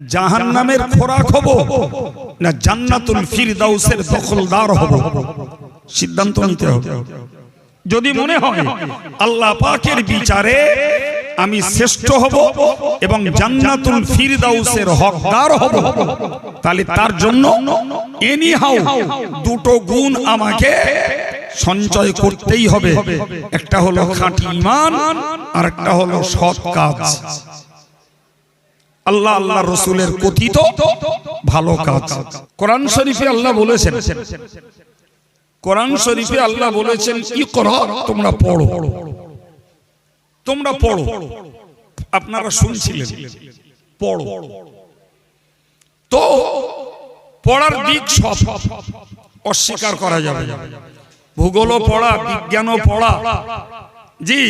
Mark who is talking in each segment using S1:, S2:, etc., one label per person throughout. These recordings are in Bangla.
S1: জাহান নামের খোরাক হব না জান্নাতুল ফিরদাউসের দখলদার হব? সিদ্ধান্ত নিতে হবে। যদি মনে হয় আল্লাহ পাকের বিচারে আমি শ্রেষ্ঠ হব এবং জান্নাতুল ফিরদাউসের হকদার হব, তাহলে তার জন্য এনি হাউ দুটো গুণ আমাকে সঞ্চয় করতেই হবে। একটা হলো খাঁটি ঈমান আর একটা হলো সৎ কাজ। আল্লাহ আল্লাহ রসুলের কথিত ভালো কাজ। কোরআন শরীফে আল্লাহ বলেছেন কোরআন শরীফে আল্লাহ বলেছেন ই করো তোমরা পড়ো। তোমরা পড়ো। আপনারা শুনছিলেন। পড়ো। তো পড়ার দিক সব অস্বীকার করা যাবে। ভূগোলও পড়া বিজ্ঞানও পড়া। জি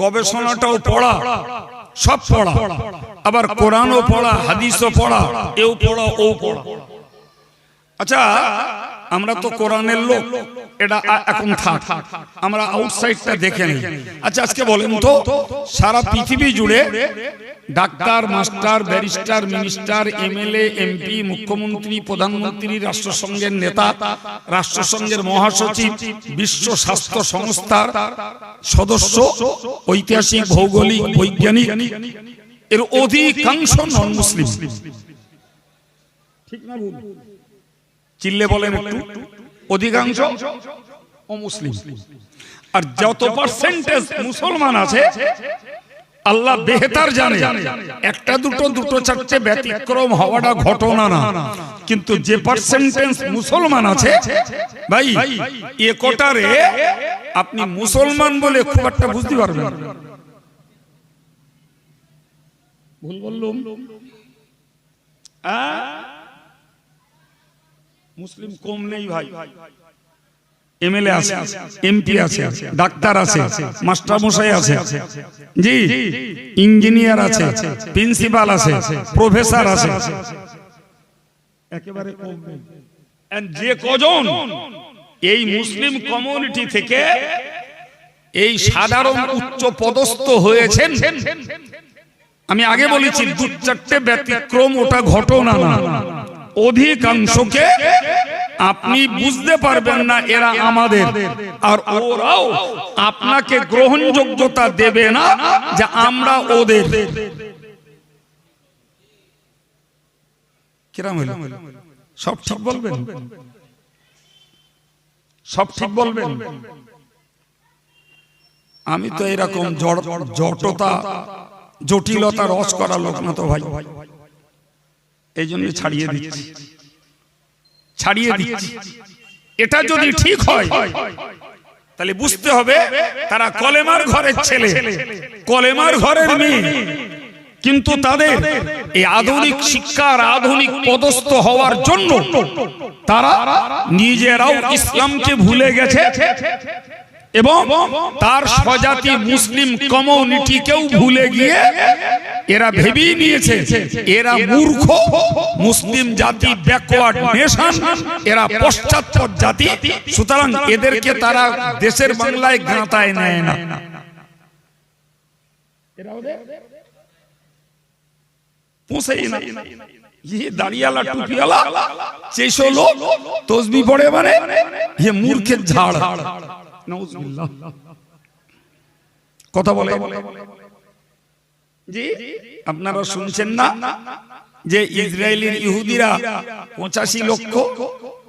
S1: গবেষণাটাও পড়া। সব পড়া। আবার কোরআনও পড়া হাদিসও পড়া এও পড়া ও পড়া। আচ্ছা আমরা তো কোরআনের লোক এটা এখন থাক। আমরা আউটসাইডটা দেখে নিই। আচ্ছা আজকে বলেন তো সারা পৃথিবী জুড়ে doctor master barrister minister MLA MP মুখ্যমন্ত্রী প্রধানমন্ত্রী রাষ্ট্রসংঘের নেতা রাষ্ট্রসংঘের মহাসচিব বিশ্ব স্বাস্থ্য সংস্থার সদস্য ঐতিহাসিক ভৌগোলিক বৈজ্ঞানিক এর অধিকাংশ নন মুসলিম চিল্লে বলেন একটু। অধিকাংশ অমুসলিম। আর যত পার্সেন্টেজ মুসলমান আছে আল্লাহ বেহেতার জানে একটা দুটো দুটো চারটে ব্যতিক্রম হওয়াটা ঘটনা না। কিন্তু যে পার্সেন্টেজ মুসলমান আছে ভাই এ কোটারে আপনি মুসলমান বলে খুব একটা বুঝতে পারবেন না। ভুল বললুম? মুসলিম কম নেই ভাই এমএলএ আছে এমপি আছে ডাক্তার আছে মাস্টার মশাই আছে জি ইঞ্জিনিয়ার আছে প্রিন্সিপাল আছে প্রফেসর আছে একেবারে কম নেই। যে কজন এই মুসলিম কমিউনিটি থেকে এই সাধারণ উচ্চ পদস্থ হয়েছেন আমি আগে বলেছি দু চারটে ব্যতিক্রম ওটা ঘটনা না। অধিকাংশকে আপনি বুঝতে পারবেন না এরা আমাদের। আর ওরাও আপনাকে গ্রহণযোগ্যতা দেবে না যে আমরা ওদের। কিরাম হইল? সব ঠিক বলবেন? সব ঠিক বলবেন? আমি তো এরকম জটতা জটিলতা রস করা লোক না তো ভাই। এই জন্য ছাড়িয়ে দিচ্ছি। ছাড়িয়ে দিচ্ছি। এটা যদি ঠিক হয় তাহলে বুঝতে হবে তারা কলেমার ঘরের ছেলে। কলেমার ঘরের মেয়ে। কিন্তু তাদের এই আধুনিক শিক্ষার আধুনিক পদস্থ হওয়ার জন্য তারা নিজেরাও ইসলামকে ভুলে গেছে। এবং তার স্বজাতি মুসলিম কমিউনিটিকেও ভুলে গিয়ে এরা ভেবেই নিয়েছে এরা মূর্খ মুসলিম জাতি ব্যাকওয়ার্ড নেশন এরা পশ্চাৎপদ জাতি সুতরাং এদেরকে তারা দেশের বাংলায় গাঁতায় নেয় না পোষেই না ये দাড়িয়ালা টুপিয়ালা চেসো লোক তসবি পড়ে মানে ये মূর্খের ঝাড়। কথা বলে। জি আপনারা শুনছেন না যে ইসরায়েলের ইহুদিরা পঁচাশি লক্ষ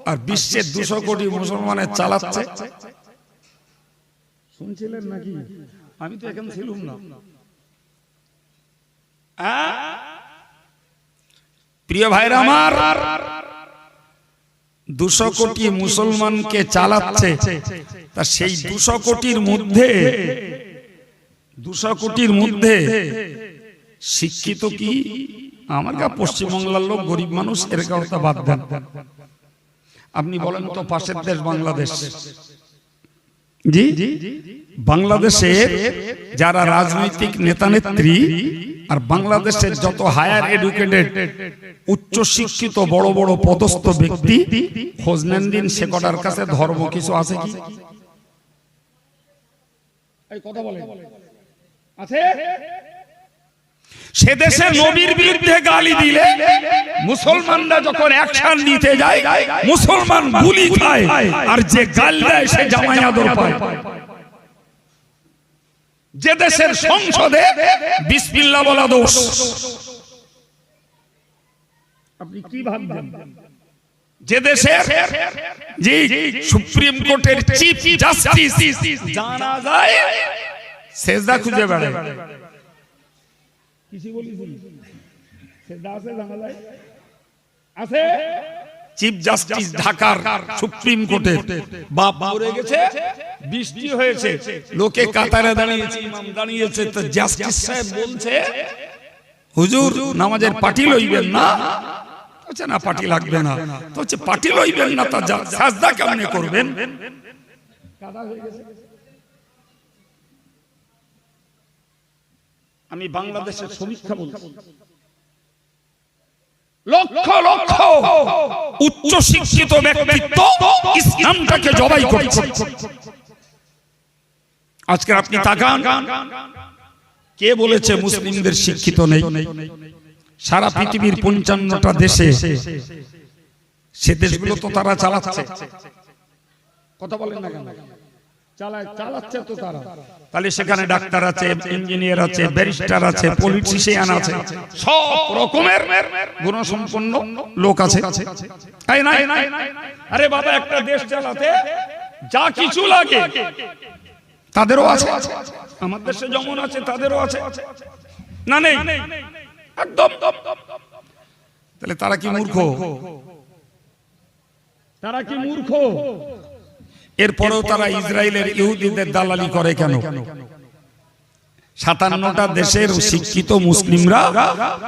S1: আর বিশ্বের দুশো কোটি মুসলমানের চালাচ্ছে। শুনছিলেন নাকি? আমি তো এখন ছিলুম না। প্রিয় ভাইরা আমার দুশো কোটি মুসলমানকে চালাচ্ছে। তা সেই দুশো কোটির মধ্যে দুশো কোটির মধ্যে শিক্ষিত কি আমার গা পশ্চিমবাংলার লোক গরিব মানুষ এর কথা বাদ দেন। আপনি বলেন তো পাশের দেশ বাংলাদেশ। জি? বাংলাদেশের যারা রাজনৈতিক নেতা নেত্রী আর বাংলাদেশের যত হায়ার এডুকেটেড উচ্চ শিক্ষিত বড় বড় পদস্থ ব্যক্তি খোঁজ নেন দিন সে কটার কাছে ধর্ম কিছু আছে কি? কথা বলে আছে? সে দেশে নবীর বিরুদ্ধে গালি দিলে মুসলমানরা যখন অ্যাকশন নিতে যায় মুসলমান গুলি খায় আর যে গাল দেয় সে জামাই আদর পায় যে দেশের সংসদে বিসমিল্লাহ বলা দোষ। আপনি কি ভাববেন? যে দেশের জি সুপ্রিম কোর্টের চিফ জাস্টিস জানা যায় সেজদা খুঁজে বেড়ায়। কিছু বলিস সেজদা আছে জানা যায়? আছে? চিফ জাস্টিস ঢাকার সুপ্রিম কোর্টের বাপ মরে গেছে বৃষ্টি হয়েছে। লোকে কাতারে দাঁড়িয়েছে ইমাম দাঁড়িয়েছে তো জাস্টিস সাহেব বলছে হুজুর নামাজের পাটি লইবেন না? বলছে না পাটি লাগবে না। তো হচ্ছে পাটি লইবেন না তা যা- সাজদা কেমনে করবেন? আমি বাংলাদেশের সমীক্ষা বলছি। লক্ষ লক্ষ উচ্চ শিক্ষিত ব্যক্তিত্ব ইসলামটাকে জবাই করছে। আজকে আপনি তাকান। কে বলেছে মুসলিমদের শিক্ষিত নেই? সারা পৃথিবীর পঞ্চান্নটা দেশে সে দেশগুলো তো তারা চালাচ্ছে। কথা বলেন না কেন? তাহলে সেখানে ডাক্তার আছে ইঞ্জিনিয়ার আছে ব্যারিস্টার আছে পলিটিশিয়ান আছে সব রকমের গুণসম্পন্ন লোক আছে। নাই, আরে বাবা একটা দেশ চালাতে যা কিছু লাগে তাদেরও আছে। আমার দেশে যেমন আছে তাদেরও আছে। না নেই? একদম। তাহলে তারা কি মূর্খ? তারা কি মূর্খ? এরপরেও তারা ইসরায়েলের ইহুদিদের দালালি করে কেন? সাতান্নটা দেশের শিক্ষিত মুসলিমরা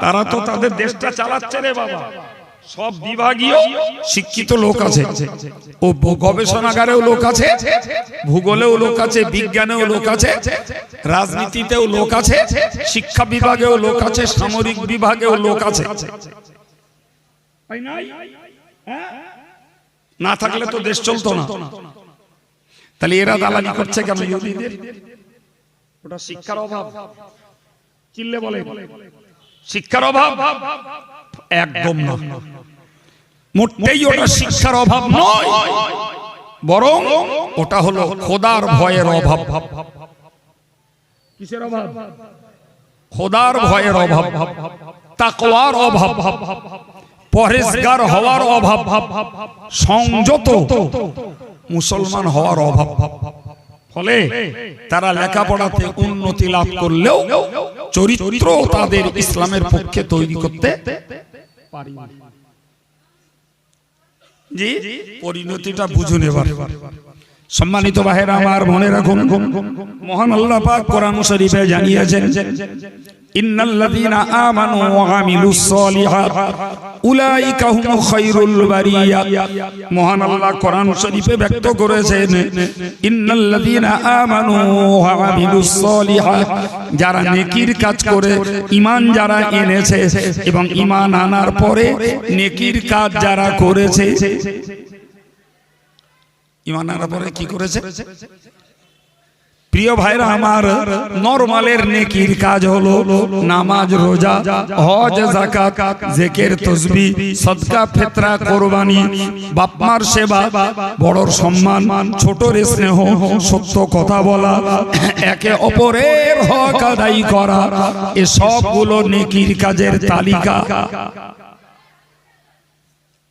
S1: তারা তো তাদের দেশটা চালাচ্ছে রে বাবা। সব বিভাগীয় শিক্ষিত লোক আছে। ও গবেষণাগারেও লোক আছে ভূগোলেও লোক আছে বিজ্ঞানেও লোক আছে রাজনীতিতেও লোক আছে শিক্ষা বিভাগেও লোক আছে সামরিক বিভাগেও লোক আছে। না থাকলে তো দেশ চলতো না। তাহলে এরা দালালি করছে কেন ইহুদিদের? ওটা শিক্ষার অভাব। চিল্লে বলে। শিক্ষার অভাব? একদম না। মোটেই ওটা শিক্ষার অভাব নয়। বরং ওটা হলো খোদার ভয়ের অভাব। কিসের অভাব? খোদার ভয়ের অভাব। তাকওয়ার অভাব। পরেশগার হওয়ার অভাব। সংযত। মুসলমান হওয়ার অভাব। ফলে তারা লেখাপড়াতে উন্নতি লাভ করলেও চরিত্র তাদের ইসলামের পক্ষে তৈরি করতে জি পরিণতিটা বুঝুন এবার। সম্মানিত বাহের আমার মনে রাখুন মহান আল্লাহ পাক কোরআন শরীফে জানিয়েছেন ইন্নাল্লাযীনা আমানু ওয়া আমিলুস সালিহাত, উলাইকা হুম খায়রুল বারিয়া। মহান আল্লাহ কোরআন শরীফে ব্যক্ত করেছেন, ইন্নাল্লাযীনা আমানু ওয়া আমিলুস সালিহাত, যারা নেকির কাজ করে, ঈমান যারা এনেছে এবং ঈমান আনার পরে নেকির কাজ যারা করেছে। ইমান আনার পরে কি করেছে? প্রিয় ভাইরা আমার, নরমালের নেকির কাজ হলো নামাজ, রোজা, হজ, যাকাত, জেকের, তসবি, সদকা, ফেতরা, কোরবানি, বাপমার সেবা, বড়র সম্মান, ছোটর স্নেহ, সত্য কথা বলা, একে অপরের হক আদায় করা, এ সবগুলো নেকির কাজের তালিকা।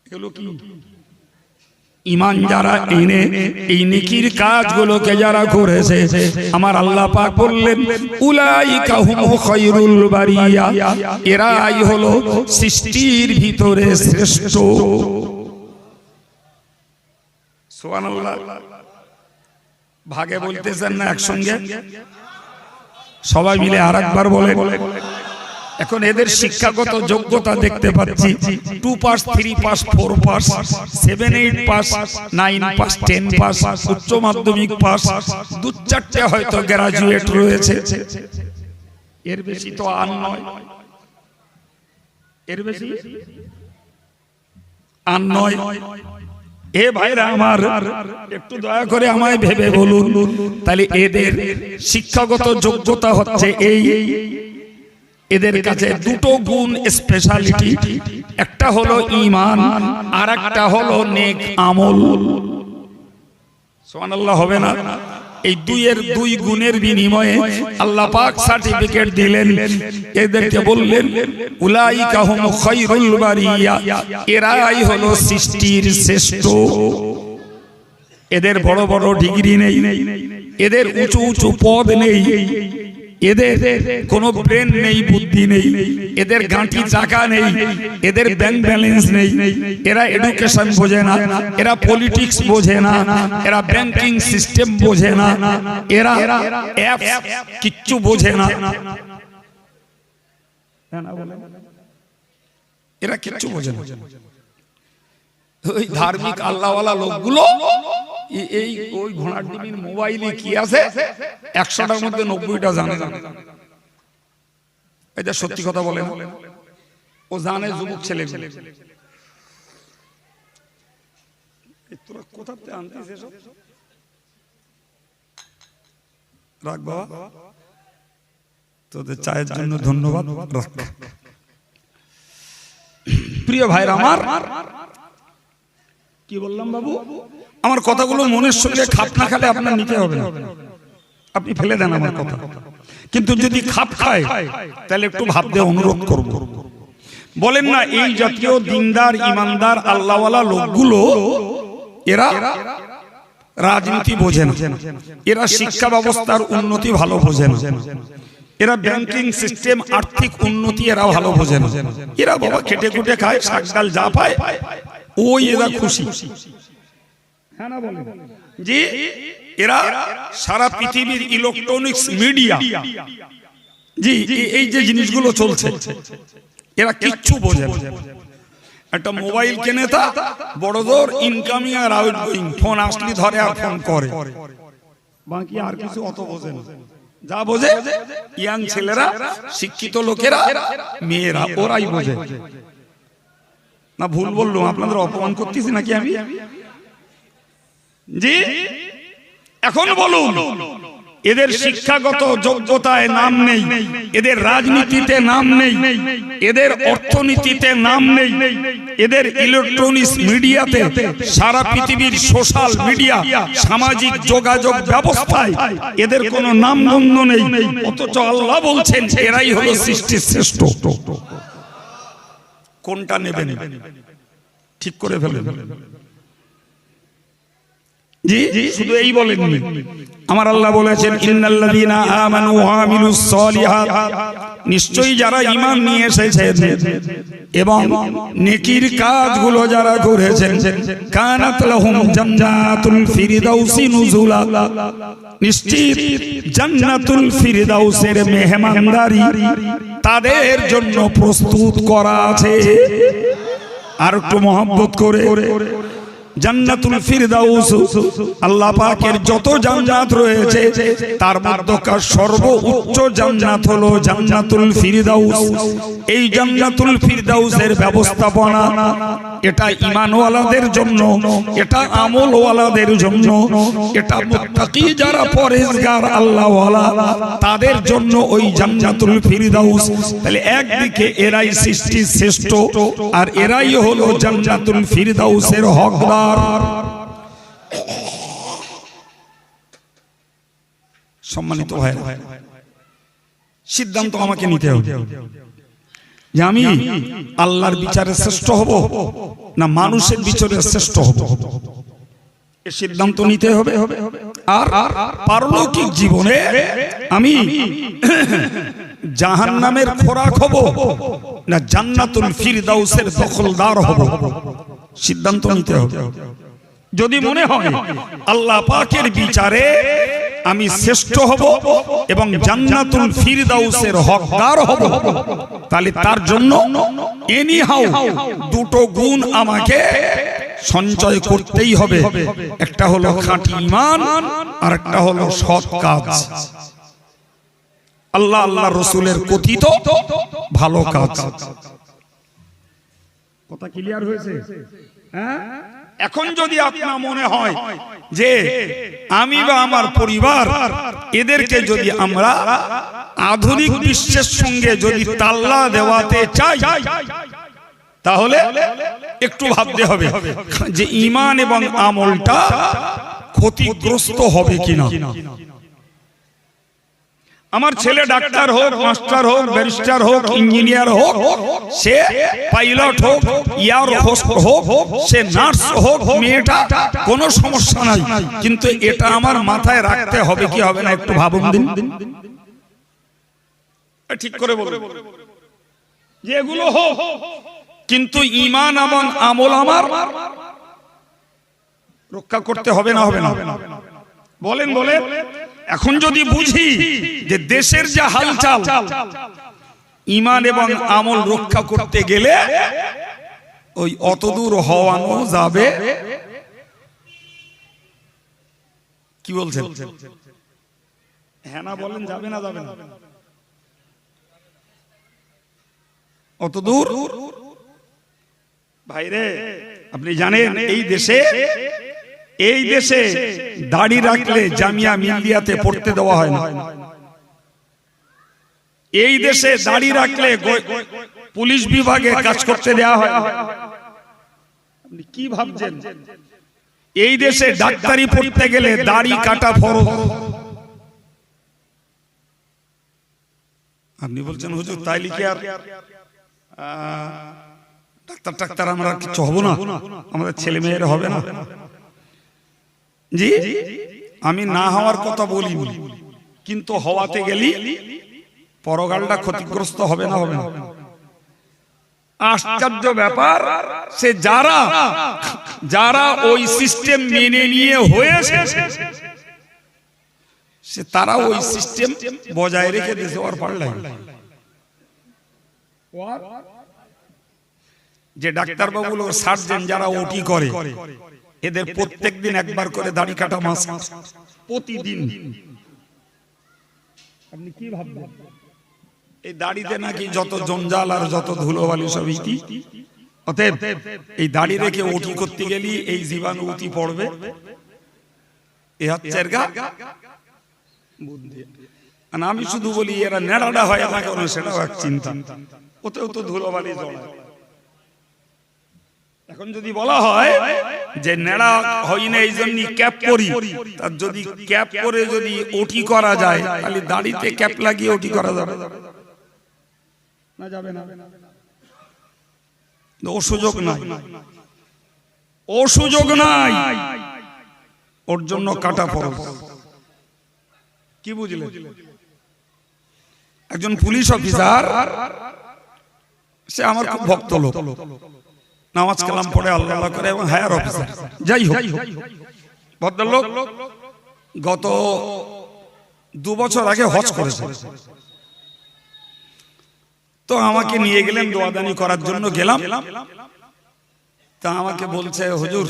S1: এগুলো কি? ইমান যারা এনে এই নেকির কাজগুলোকে যারা করেছে, আমার আল্লাহ পাক বললেন, উলাইকা হুম খায়রুল বারিয়া, এরাই হলো সৃষ্টির ভিতরে শ্রেষ্ঠ। ভাগে বলতেছেন না একসঙ্গে? সবাই মিলে আর আরেকবার বলে এখন এদের শিক্ষাগত যোগ্যতা দেখতে পাচ্ছি। Two pass three pass four pass seven eight pass nine pass ten pass উচ্চ মাধ্যমিক পাস দু চারটে হয়তো গ্রাজুয়েট রয়েছে। এর বেশি তো আর নয়। এর বেশি? আর নয়। এ ভাইরা আমার একটু দয়া করে আমায় ভেবে বলুন। তাহলে এদের শিক্ষাগত যোগ্যতা হচ্ছে এই। এদের কাছে দুটো গুণ স্পেশালিটি একটা হলো ইমান আর একটা হলো নেক আমল। সুবহানাল্লাহ হবে না? এই দুইয়ের দুই গুণের বিনিময়ে আল্লাহ পাক সার্টিফিকেট দিলেন। এদেরকে বললেন উলাইকা হুম খায়রুল বারিয়া। এরাই হলো সৃষ্টির শ্রেষ্ঠ। এদের বড় বড় ডিগ্রি নেই। এদের উঁচু উঁচু পদ নেই। এদের কোনো ব্রেন নেই, বুদ্ধি নেই, এদের গাঁটি চাকা নেই, এদের ব্যাংক ব্যালেন্স নেই, এরা এডুকেশন বোঝে না, এরা পলিটিক্স বোঝে না, এরা ব্যাংকিং সিস্টেম বোঝে না, এরা অ্যাপ কিচ্ছু বোঝে না। এরা কিচ্ছু বোঝে না। ওই ধার্মিক আল্লাহওয়ালা লোকগুলো এই ওই ঘোড়ার ডিমির মোবাইলে কি আছে? একশোটার মধ্যে নব্বইটা জানে। এটা সত্যি কথা বলে ও জানে যুবক ছেলে তোরা কোথাতে আনতিস রাখ বাবা। তোদের চায়ের জন্য ধন্যবাদ। রাখ। প্রিয় ভাইরা আমার কি বললাম বাবু? আমার কথাগুলো মনের সঙ্গে খাপ না খালে আপনার নিতে হবে না। আপনি ফেলে দেন আমার কথা। কিন্তু যদি খাপ খায় তাহলে একটু ভাবতে অনুরোধ করব। বলেন না এই জাতীয় দিনদার ইমানদার আল্লাহওয়ালা লোকগুলো এরা রাজনীতি বোঝে না। এরা শিক্ষা ব্যবস্থার উন্নতি ভালো বোঝে না। এরা ব্যাংকিং সিস্টেম আর্থিক উন্নতি এরা ভালো বোঝে না। এরা বাবা খেটে খুটে খায় শাক ডাল যা পায় ওই এরা খুশি। যে এরা সারা পৃথিবীর ইলেকট্রনিক্স মিডিয়া জি এই যে জিনিসগুলো চলছে এরা কিচ্ছু বোঝে না। একটা মোবাইল কেনে তা বড়দর ইনকামিং আর আউটগোয়িং ফোন আসলি ধরে আর ফোন করে। বাকি আর কিছু অত বোঝে না। যা বোঝে ইয়াং ছেলেরা শিক্ষিত লোকেরা মেয়েরা ওরাই বোঝে। না ভুল বললাম আপনাদের অপমান করতেছি নাকি আমি? জি এখন বলুন এদের শিক্ষাগত যোগ্যতায় নাম নেই এদের রাজনীতিতে নাম নেই এদের অর্থনীতিতে নাম নেই এদের ইলেকট্রনিক্স মিডিয়াতে সারা পৃথিবীর সোশ্যাল মিডিয়া সামাজিক যোগাযোগ ব্যবস্থায় এদের কোনো নাম গন্ধ নেই অথচ আল্লাহ বলছেন এরাই হলো সৃষ্টির শ্রেষ্ঠ। কোনটা নেবেন ঠিক করে ফেলেন। জি শুধু এই বলেননি। আমার আল্লাহ বলেছেন ইন্নাল্লাযীনা আমানু ওয়া আমিলুস সলিহাত। নিশ্চয়ই যারা ঈমান নিয়ে এসেছেন এবং নেকির কাজগুলো যারা করেছেন কানাত লাহুম জান্নাতুল ফিরদাউসি নুজুলা। নিশ্চিত জান্নাতুল ফিরদাউসের মেহমানদারি তাদের জন্য প্রস্তুত করা আছে। আর একটু মহব্বত করে জান্নাতুল ফিরদাউস। আল্লাহ পাকের যত জান্নাত রয়েছে, তার মধ্যকার সর্বোচ্চ জান্নাত হলো জান্নাতুল ফিরদাউস। এই জান্নাতুল ফিরদাউসের ব্যবস্থাপনা, এটা ঈমানওয়ালাদের জন্য, এটা আমলওয়ালাদের জন্য, এটা মুত্তাকি যারা পরেজগার আল্লাহওয়ালা, তাদের জন্য ওই জান্নাতুল ফিরদাউস। তাহলে একদিকে এরাই সৃষ্টির শ্রেষ্ঠ, আর এরাই হলো জান্নাতুল ফিরদাউসের হকদার। সম্মানিত সিদ্ধান্ত আমাকে নিতে হবে যে আমি আল্লাহর বিচারে শ্রেষ্ঠ হব না মানুষের বিচারে শ্রেষ্ঠ হব। সিদ্ধান্ত নিতে হবে। আর পারলৌকিক জীবনে আমি জাহান নামের খোরাক হব না জান্নাতুল ফিরদাউসের দখলদার হব। সিদ্ধান্ত নিতে হবে। যদি মনে হয় আল্লাহ পাকের বিচারে আমি শ্রেষ্ঠ হব এবং জান্নাতুল ফিরদাউসের হকদার হব, তাহলে তার জন্য এনি হাউ দুটো গুণ আমাকে সঞ্চয় করতেই হবে। একটা হলো খাঁটি ঈমান আর একটা হলো সৎ কাজ। আল্লাহ আল্লাহ রসুলের কথিত ভালো কাজ। কথা ক্লিয়ার হয়েছে? হ্যাঁ? এখন যদি আপনার মনে হয় যে আমি বা আমার পরিবার এদেরকে যদি আমরা আধুনিক বিশ্বের সঙ্গে যদি তাল্লা দেওয়াতে চাই, তাহলে একটু ভাবতে হবে যে ইমান এবং আমলটা ক্ষতিগ্রস্ত হবে কিনা। আমার ছেলে ডাক্তার হোক মাস্টার হোক ব্যারিস্টার হোক ইঞ্জিনিয়ার হোক সে পাইলট হোক ইয়ার হোস্ট হোক সে নার্স হোক মেয়েটা কোনো সমস্যা নাই। কিন্তু এটা আমার মাথায় রাখতে হবে কি হবে না একটু ভাবুন দিন। ঠিক করে বলুন। যে এগুলো হোক কিন্তু ইমান এবং আমল আমার রক্ষা করতে হবে না হবে না। বলেন বলেন। এখন যদি বুঝি যে দেশের যা হালচাল ইমান এবং আমল রক্ষা করতে গেলে ওই অতদূর হওয়ানো যাবে। কি বলছেন? হ্যাঁ না বলেন যাবে না যাবে না। অত দূর ভাইরে আপনি জানেন এই দেশে এই দেশে দাড়ি রাখলে জামিয়া মিলিয়াতে পড়তে দেওয়া হয় না। এই দেশে দাড়ি রাখলে পুলিশ বিভাগে কাজ করতে দেওয়া হয়। আপনি কি ভাবছেন? এই দেশে ডাক্তারি পড়তে গেলে দাড়ি কাটা ফরজ। আপনি বলছেন হুজুর তাই লিখে আর ডাক্তার টাক্তার আমরা কিছু হব না? আমাদের ছেলে মেয়েরা হবে না। জি? আমি না হওয়ার কথা বলি কিন্তু হওয়াতে গেলি পরগালটা ক্ষতিগ্রস্ত হবে না হবে না। আশ্চর্য ব্যাপার সে যারা যারা ওই সিস্টেম মেনে নিয়ে হয়েছে সে তারা ওই সিস্টেম বজায় রেখে দিয়েছে ওর পারলাই যে ডাক্তারবাবু সার্জেন যারা ওটি করে এদের প্রত্যেক দিন একবার করে দাড়ি কাটা মাস প্রতিদিন। আপনি কি ভাববেন? এই দাড়িতে নাকি যত জঞ্জাল আর যত ধুলোবালি সব ইতি। অতএব এই দাড়ি রেখে ওটি করতে গেলি এই জীবাণু উতি পড়বে। এ হচ্ছে এর গা বুদ্ধি। আর আমি শুধু বলি এরা নেড়াটা হয় না কেন সেটাও এক চিন্তা। ওতেও তো ধুলোবালি জড়ায় এখন যদি বলা হয় যে নেড়া হই না এই জন্য ক্যাপ করি তার যদি ক্যাপ করে যদি ওটি করা যায়, তাহলে দাড়িতে ক্যাপ লাগিয়ে ওটি করা যাবে। না যাবে না। ও সুযোগ নাই। ও সুযোগ নাই। ওর জন্য কাটা ফরজ। কি বুঝলে? একজন পুলিশ অফিসার, সে আমার খুব ভক্ত লোক। নামাজ কালাম পড়ে আল্লাহ করে এবং হায়ার অফিসার। যাই হোক, ভদ্রলোক গত দু বছর আগে হজ করেছে। তো আমাকে নিয়ে গেলেন দোয়াদানি করার জন্য গেলাম। তা আমাকে বলছে, হুজুর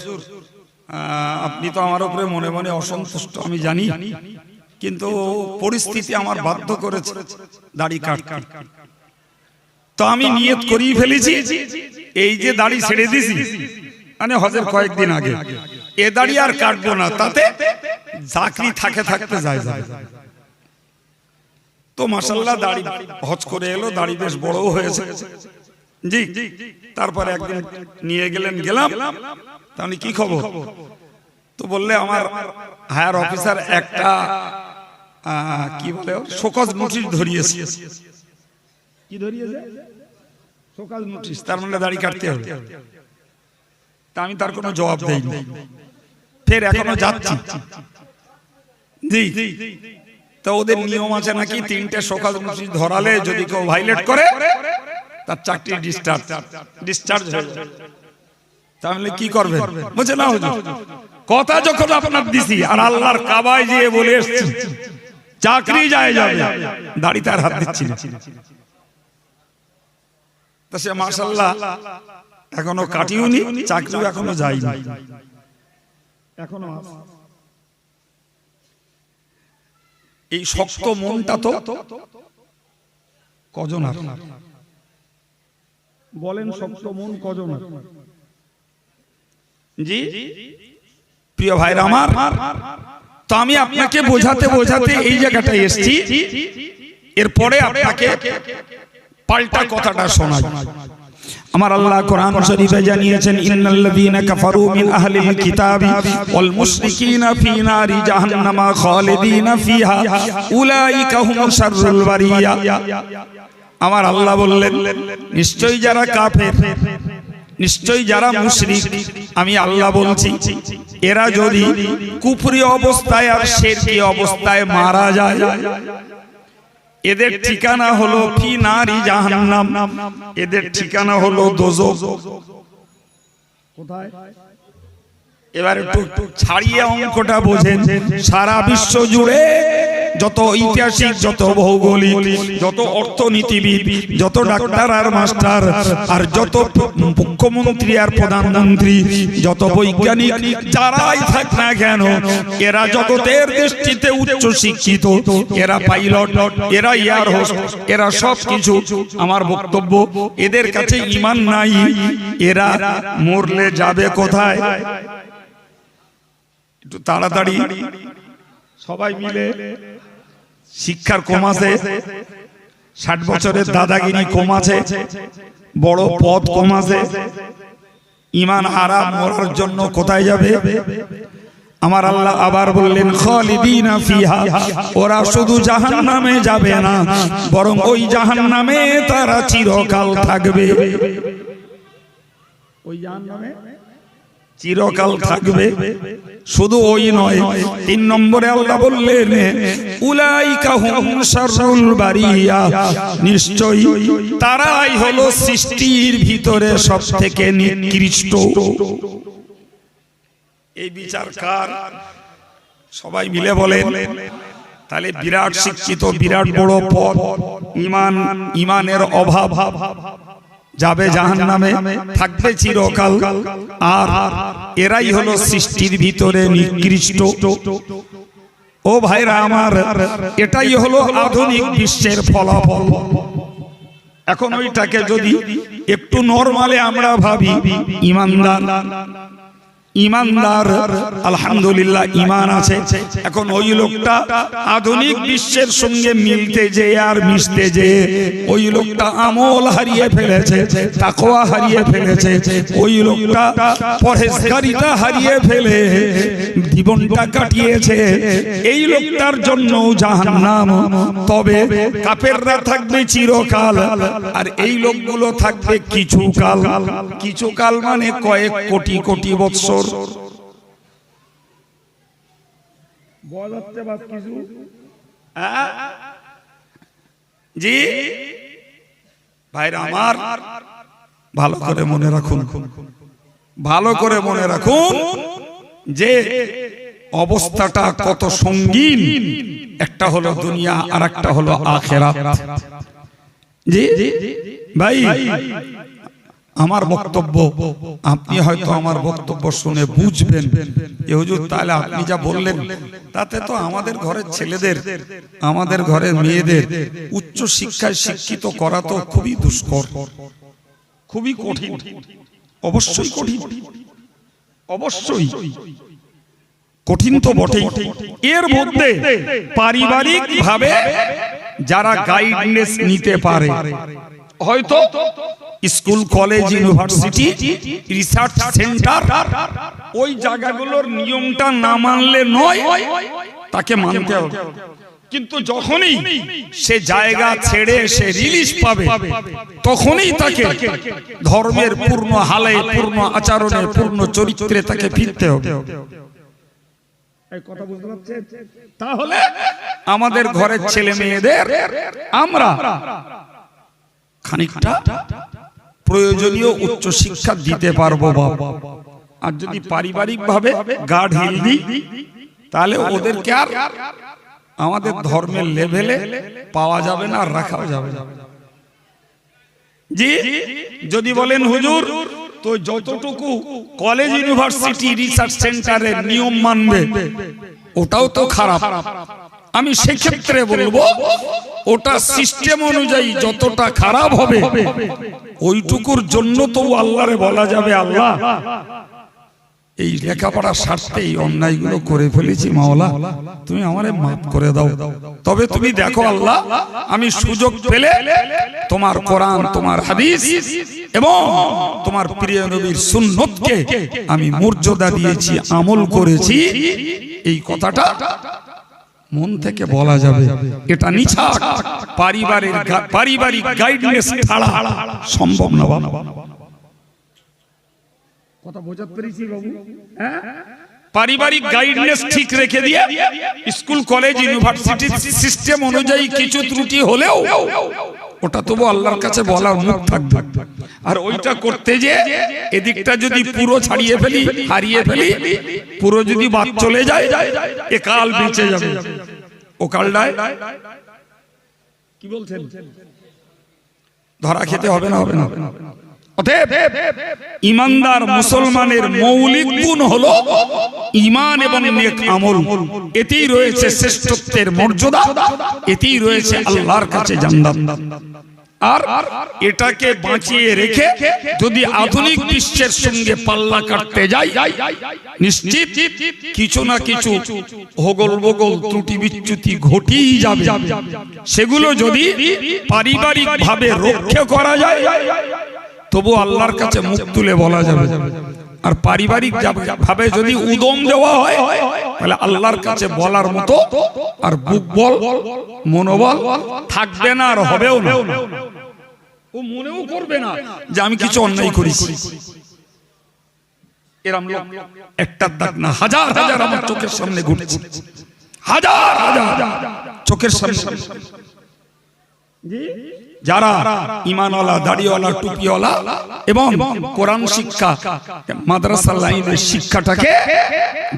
S1: আপনি তো আমার উপরে মনে মনে অসন্তুষ্ট, আমি জানি, কিন্তু পরিস্থিতি আমার বাধ্য করেছে, দাড়ি কাট তো আমি নিয়ত করিয়ে ফেলেছি। এই যে দাড়ি ছেড়ে দিছি মানে হজের কয়েকদিন আগে, এ দাড়ি আর কাটবো না, তাতে চাকরি থাকে থাকতে যায় যায়। তো মাসাল্লাহ দাড়ি হজ করে এলো, দাড়ি বেশ বড়ও হয়েছে। জি, তারপরে একদিন নিয়ে গেলেন, গেলাম। তাহলে কি খবর? তো বললে আমার হায়ার অফিসার একটা কি বলে শোকজ নোটিশ ধরিয়েছে। কি ধরিয়েছে? শোকজ নোটিশ তার মানে দাড়ি কাটতে হবে। তা আমি তার কোনো জবাব দেইনি। ফের এখনও যাচ্ছি। জি। তো ওদের নিয়ম আছে নাকি তিনটে সকাল নোটিশ ধরালে যদি কেউ ভাইলেট করে তার চাকরি ডিসচার্জ ডিসচার্জ হয়ে যাবে। তাহলে কি করবে বলছে না হুজুর কথা যখন আপনার দিছি আর আল্লাহর কাবায় যেয়ে বলে এসছি চাকরি যায় যাবে দাড়ি তার হাত দিচ্ছি না। তা সে মাশাল্লাহ এখনও কাটিওনি চাকরিও এখনও যায়নি। এখনও এই শক্ত মনটা তো কজন আর? বলেন শক্ত মন কজন আর? জি? প্রিয় ভাইরা আমার তো আমি আপনাকে বোঝাতে বোঝাতে এই জায়গাটায় এসেছি। এরপরে আপনাকে পাল্টা কথাটা শোনাই। আমার আল্লাহ কোরআন শরীফে জানিয়েছেন ইন্নাল্লাযীনা কাফারু মিন আহলিল কিতাবি ওয়াল মুশরিকিনা ফি নারি জাহান্নামা খালিদিনা ফিহা। উলাইকা হুম শাররুল বারিয়া। আমার আল্লাহ বললেন নিশ্চয়ই যারা কাফের নিশ্চয়ই যারা মুশরিক আমি আল্লাহ বলছি এরা যদি কুফরি অবস্থায় আর শেরকি অবস্থায় মারা যায় এদের ঠিকানা হলো ফি নারি জাহান্নাম। এদের ঠিকানা হলো দোজখ কোথায়? এবার একটু ছাড়িয়ে অঙ্কটা বোঝেন। সারা বিশ্ব জুড়ে যত ঐতিহাসিক যত ভৌগোলিক যত অর্থনীতিবিদ যত ডাক্তার আর মাস্টার আর যত মুখ্যমন্ত্রী আর প্রধানমন্ত্রী যত বৈজ্ঞানিক যারাই থাক না কেন এরা জগতের দৃষ্টিতে উচ্চ শিক্ষিত এরা পাইলট এরা এয়ার হোস্ট এরা সব কিছু আমার বক্তব্য। এদের কাছে ইমান নাই এরা মরলে যাবে কোথায়? একটু তাড়াতাড়ি। সবাই মিলে শিক্ষার কম কমাছে ষাট বছরের দাদাগিরি কমাছে বড় পদ কমাছে ইমান হারা মরার জন্য কোথায় যাবে? আমার আল্লাহ আবার বললেন খালিদিনা ফিহা। ওরা শুধু জাহান্নামে যাবে না বরং ওই জাহান্নামে তারা চিরকাল থাকবে। ওই জাহান্নামে চিরকাল থাকবে। শুধু ওই নয় তিন নম্বরে আল্লাহ বললেন উলাইকা হুম শাররুল বারিয়া। নিশ্চয়ই তারাই হলো সৃষ্টির ভিতরে সব থেকে নিকৃষ্ট। এই বিচার কার? সবাই মিলে বলেন তাহলে বিরাট শিক্ষিত বিরাট বড় পদ ইমান ইমানের অভাব। যাবে জাহান নামে থাকবে চিরকাল। আর এরাই হলো সৃষ্টির ভিতরে নিকৃষ্ট। ও ভাইরা আমার এটাই হলো আধুনিক বিশ্বের ফলাফল। এখন ওইটাকে যদি একটু নর্মালে আমরা ভাবি ইমানদার। ইমানদার, আলহামদুলিল্লাহ, ইমান আছে। এখন ওই লোকটা আধুনিক বিশ্বের সঙ্গে মিলতে যে আর মিশতে যে, ওই লোকটা আমল হারিয়ে ফেলেছে, তাকওয়া হারিয়ে ফেলেছে, ওই লোকটা পরহেজগারিতা হারিয়ে ফেলে, জীবনটা কাটিয়েছে। এই লোকটার জন্য জাহান্নাম। তবে কাফেররা থাকবে চিরকাল, আর এই লোকগুলো থাকবে কিছু কাল কিছু কাল মানে কয়েক কোটি কোটি বৎসর। জি? ভাইরা আমার ভালো করে মনে রাখুন। ভালো করে মনে রাখুন যে অবস্থাটা কত সঙ্গীন। একটা হলো দুনিয়া আর একটা হলো আখেরা জি? ভাই আমার বক্তব্য আপনি হয়তো আমার বক্তব্য শুনে বুঝবেন। এ হুজুর তাহলে আপনি যা বললেন তাতে তো আমাদের ঘরের ছেলেদের আমাদের ঘরের মেয়েদের উচ্চ শিক্ষায় শিক্ষিত করা তো খুবই দুষ্কর। খুবই কঠিন। অবশ্যই কঠিন। অবশ্যই কঠিন তো বটেই এর মধ্যে পারিবারিক ভাবে যারা গাইডনেস নিতে পারে হয়তো school college university research centre ওই জায়গাগুলোর নিয়মটা না মানলে নয় তাকে মানতে হবে। কিন্তু যখনই সে জায়গা ছেড়ে সে রিলিজ পাবে তখনই তাকে ধর্মের পূর্ণ হালে পূর্ণ আচরণে পূর্ণ চরিত্রে তাকে ফিরতে হবে। তাহলে আমাদের ঘরের ছেলে মেয়েদের আমরা খানিকটা প্রয়োজনীয় উচ্চ শিক্ষা দিতে পারব বাবা। আর যদি পারিবারিক ভাবে গার্ড হিল দিই তাহলে ওদেরকে আর আমাদের ধর্মের লেভেলে পাওয়া যাবে না আর রাখাও যাবে না। জি যদি বলেন হুজুর তো যতটুকু কলেজ ইউনিভার্সিটি রিসার্চ সেন্টারের নিয়ম মানবে ওটাও তো খারাপ। আমি সেক্ষেত্রে বলব ওটা সিস্টেম অনুযায়ী যতটা খারাপ হবে ওইটুকুর জন্য তো আল্লাহরে বলা যাবে আল্লাহ। এই লেখাপড়ার স্বার্থে এই অন্যায়গুলো করে ফেলেছি মাওলা। তুমি আমারে মাফ করে দাও। তবে তুমি দেখো আল্লাহ আমি সুযোগ পেলে তোমার কোরআন তোমার হাদিস এবং তোমার প্রিয় নবীর সুন্নতকে আমি মর্যাদা দিয়েছি আমল করেছি। এই কথাটা মন থেকে বলা যাবে এটা নিছা পারিবারিক পারিবারিক গাইডনেস ছাড়া সম্ভব না বাবা। কথা বোঝাতে পেরেছি বাবু? হ্যাঁ? পারিবারিক গাইডনেস ঠিক রেখে দিয়ে স্কুল কলেজ ইউনিভার্সিটি সিস্টেম অনুযায়ী কিছু ত্রুটি হলেও ওটা তবু আল্লাহর কাছে বলার মুখ থাকবে। আর ওইটা করতে যে এদিকটা যদি পুরো ছাড়িয়ে ফেলি হারিয়ে ফেলি পুরো যদি বাদ চলে যায় এ কাল বেঁচে যাবে। ও কালটায়? কি বলছেন? ধরা খেতে হবে না। হবে না। অতএব ইমানদার মুসলমানের মৌলিক গুণ হলো ইমান এবং নেক আমল। এতেই রয়েছে শ্রেষ্ঠত্বের মর্যাদা, এতেই রয়েছে আল্লাহর কাছে জান্নাত। আর এটাকে বাঁচিয়ে রেখে যদি আধুনিক বিশ্বের সঙ্গে পাল্লা কাটতে যাই, নিশ্চিত কিছু না কিছু হগল বগল ত্রুটি বিচ্যুতি ঘটেই যাবে। সেগুলো যদি পারিবারিক ভাবে রক্ষা করা যায় তবু আল্লাহর কাছে মুখ তুলে বলা যাবে। আর পারিবারিক ভাবে যদি উদম দেওয়া হয়, তাহলে আল্লাহর কাছে বলার মতো আর বুক বল, মনোবল থাকবে না আর হবেও না। ও মনেও করবে না যে আমি কিছু অন্যায় করেছি। এরম লোক একটা দাগ না, হাজার হাজার আমার চোখের সামনে ঘুরছে। হাজার হাজার চোখের সামনে। যারা ইমানওয়ালা, দাড়িওয়ালা, টুপিওয়ালা এবং কোরআন শিক্ষা মাদ্রাসা লাইনের শিক্ষাটাকে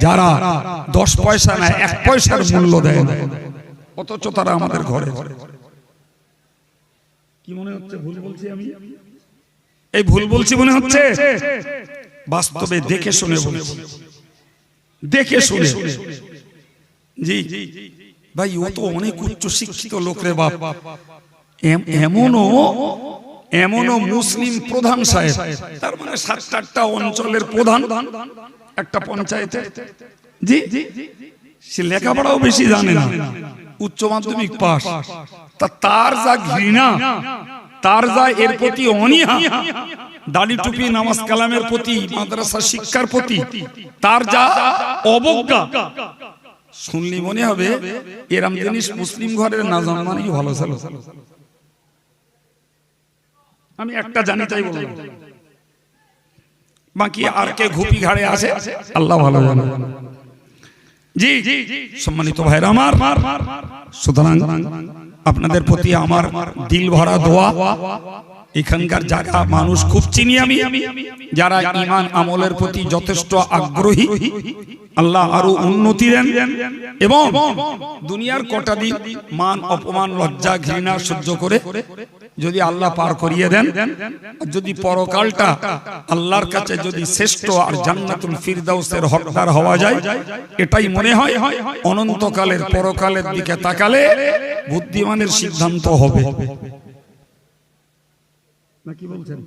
S1: যারা দশ পয়সা না, এক পয়সার মূল্য দেয় অথচ তারা আমাদের ঘরে। এই ভুল বলছি মনে হচ্ছে? বাস্তবে দেখে শুনে বলছি। দেখে শুনে। জি। ভাই, ও তো অনেক উচ্চ শিক্ষিত লোক রে বাপ। এমনও এমনও মুসলিম প্রধান সাহেব। তার মানে সাত আটটা অঞ্চলের প্রধান একটা পঞ্চায়েতে। জি সে লেখাপড়াও বেশি জানে না। উচ্চ মাধ্যমিক পাস তা তার যা ঘৃণা তার যা এর প্রতি অনীহা দাড়ি টুপি নামাজ কালামের প্রতি মাদ্রাসা শিক্ষার প্রতি তার যা অবজ্ঞা। শুনলি মনে হবে এরম জিনিস মুসলিম ঘরের না জন্মানোই ভালো ছিল আমি একটা জানি তাই বললাম। বাকি আর কে ঘুপি ঘাড়ে আছে? আল্লাহ ভালো জানে। জি সম্মানিত ভাইরা আমার। সুতরাং আপনাদের প্রতি আমার দিল ভরা দোয়া। এখানকার যারা মানুষ খুব চিনি আমি, যারা ইমান আমলের প্রতি যথেষ্ট আগ্রহী, আল্লাহ আরও উন্নতি দেন এবং দুনিয়ার কটা দিন মান অপমান, লজ্জা, ঘৃণা সহ্য করে যদি আল্লাহ পার করিয়ে দেন যদি পরকালটা আল্লাহর কাছে যদি শ্রেষ্ঠ আর জান্নাতুল ফিরদাউসের হকদার হওয়া যায়, এটাই মনে হয় অনন্তকালের পরকালের দিকে তাকালে বুদ্ধিমানের সিদ্ধান্ত হবে। নাকি বলছেন?